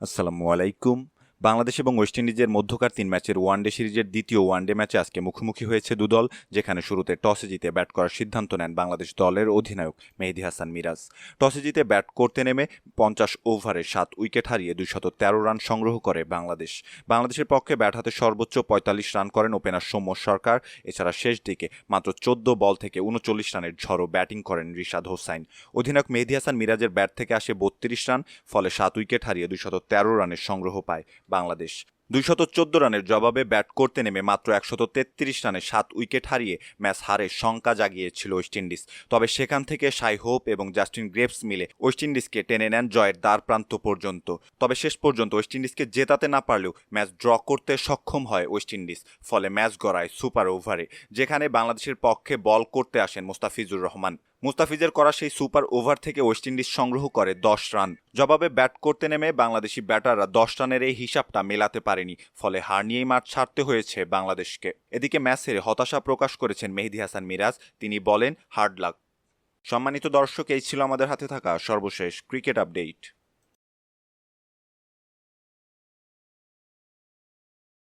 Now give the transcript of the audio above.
আসসালামু আলাইকুম। বাংলাদেশ এবং ওয়েস্ট ইন্ডিজের মধ্যকার তিন ম্যাচের ওয়ানডে সিরিজের দ্বিতীয় ওয়ানডে ম্যাচে আজকে মুখোমুখি হয়েছে দুদল, যেখানে শুরুতে টসে জিতে ব্যাট করার সিদ্ধান্ত নেন বাংলাদেশ দলের অধিনায়ক মেহেদি হাসান মিরাজ। টসে জিতে ব্যাট করতে নেমে পঞ্চাশ ওভারে সাত উইকেট হারিয়ে দুইশত তেরো রান সংগ্রহ করে বাংলাদেশ। বাংলাদেশের পক্ষে ব্যাট হাতে সর্বোচ্চ পঁয়তাল্লিশ রান করেন ওপেনার সৌম্য সরকার, এছাড়া শেষ দিকে মাত্র চোদ্দ বল থেকে উনচল্লিশ রানের ঝড়ো ব্যাটিং করেন রিশাদ হোসাইন। অধিনায়ক মেহেদি হাসান মিরাজের ব্যাট থেকে আসে বত্রিশ রান, ফলে সাত উইকেট হারিয়ে দুইশত তেরো রানের সংগ্রহ পায় বাংলাদেশ। দুইশত চোদ্দ রানের জবাবে ব্যাট করতে নেমে মাত্র একশত তেত্রিশ রানে সাত উইকেট হারিয়ে ম্যাচ হারে শঙ্কা জাগিয়েছিল ওয়েস্ট ইন্ডিজ। তবে সেখান থেকে সাই হোপ এবং জাস্টিন গ্রেভস মিলে ওয়েস্ট ইন্ডিজকে টেনে নেন জয়ের দ্বার প্রান্ত পর্যন্ত। তবে শেষ পর্যন্ত ওয়েস্ট ইন্ডিজকে জেতাতে না পারলেও ম্যাচ ড্র করতে সক্ষম হয় ওয়েস্ট ইন্ডিজ, ফলে ম্যাচ গড়ায় সুপার ওভারে, যেখানে বাংলাদেশের পক্ষে বল করতে আসেন মোস্তাফিজুর রহমান। মুস্তাফিজের করা সেই সুপার ওভার থেকে ওয়েস্ট ইন্ডিজ সংগ্রহ করে দশ রান। জবাবে ব্যাট করতে নেমে বাংলাদেশি ব্যাটাররা দশ রানের এই হিসাবটা মেলাতে পারেনি, ফলে হার নিয়েই মাঠ ছাড়তে হয়েছে বাংলাদেশকে। এদিকে ম্যাচে হতাশা প্রকাশ করেছেন মেহেদি হাসান মিরাজ। তিনি বলেন, হার্ড লাক। সম্মানিত দর্শক, এই ছিল আমাদের হাতে থাকা সর্বশেষ ক্রিকেট আপডেট।